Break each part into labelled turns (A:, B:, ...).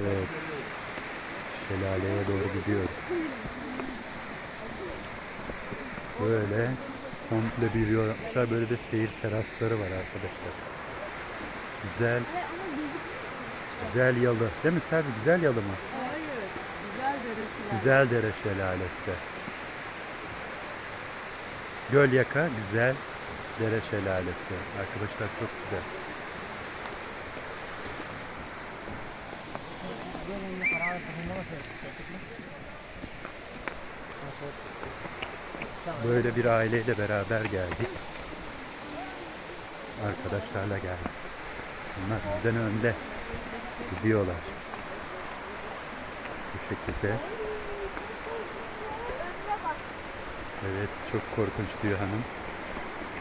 A: Evet. Şelaleye doğru gidiyoruz. Böyle komple bir yol yapmışlar. Böyle de seyir terasları var arkadaşlar. Güzel. Güzel yalı. Değil mi Serbi? Güzel yalı mı?
B: Hayır. Güzel deresi.
A: Güzel Dere Şelalesi. Gölyaka Güzel Dere Şelalesi. Arkadaşlar çok güzel. Böyle bir aileyle beraber geldik. Arkadaşlarla geldik. Bunlar bizden önde gidiyorlar. Bu şekilde. Evet çok korkunç diyor hanım.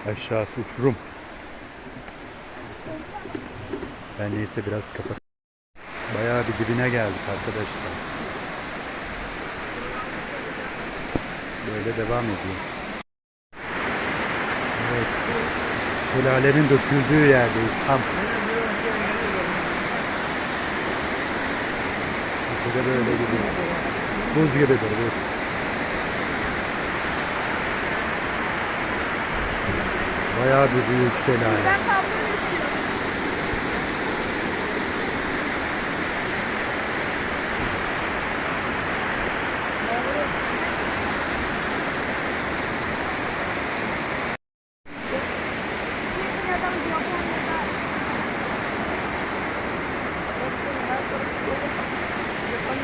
A: Aşağısı uçurum. Ben neyse biraz kapat. Bayağı bir dibine geldik arkadaşlar. Böyle devam ediyor. Evet. Şelalenin döküldüğü yerdeyiz tam. Burada böyle gidiyor. Buz gibidir buz. Bayağı bir büyük şelale.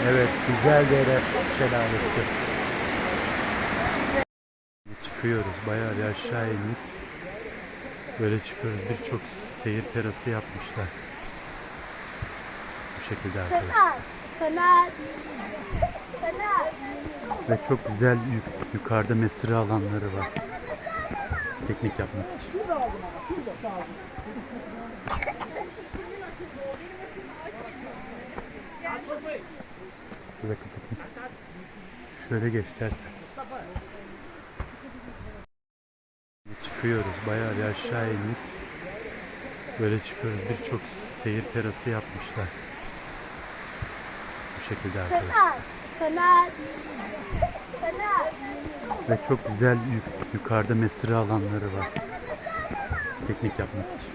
A: Evet, güzel dere şelalesi. Çıkıyoruz, bayağı bir aşağı indik. Böyle çıkıyoruz, birçok seyir terası yapmışlar. Bu şekilde arkadaşlar. Ve çok güzel yuk- yukarıda mesire alanları var. Teknik yapmak için. Şurada kapatayım. Şöyle geç Çıkıyoruz. Bayağı bir aşağı indik. Böyle çıkıyoruz. Birçok seyir terası yapmışlar. Bu şekilde arkadaşlar.
C: Fener. Fener. Fener.
A: Ve çok güzel yuk- yukarıda mesire alanları var. Teknik yapmak için.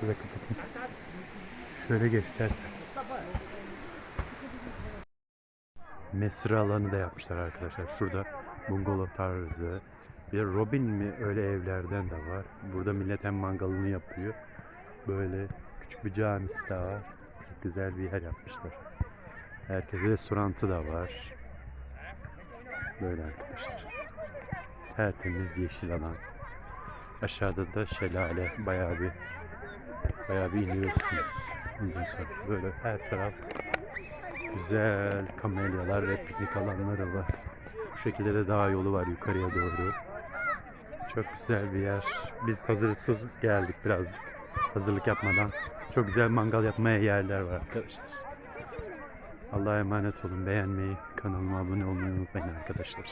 A: Şurada kapatayım. Şöyle geç Mesire alanı da yapmışlar arkadaşlar. Şurada bungalov tarzı. Bir Robin mi öyle evlerden de var. Burada millet hem mangalını yapıyor. Böyle küçük bir camisi de var. Çok güzel bir yer yapmışlar. Herkes restorantı da var. Böyle arkadaşlar. Tertemiz yeşil alan. Aşağıda da şelale bayağı bir bayağı bir iniyorsunuz. Böyle her taraf güzel kamelyalar ve piknik alanları var. Bu şekilde de dağ yolu var yukarıya doğru. Çok güzel bir yer. Biz hazırsız geldik birazcık. Hazırlık yapmadan. Çok güzel mangal yapmaya yerler var arkadaşlar. Allah'a emanet olun. Beğenmeyi, kanalıma abone olmayı unutmayın arkadaşlar.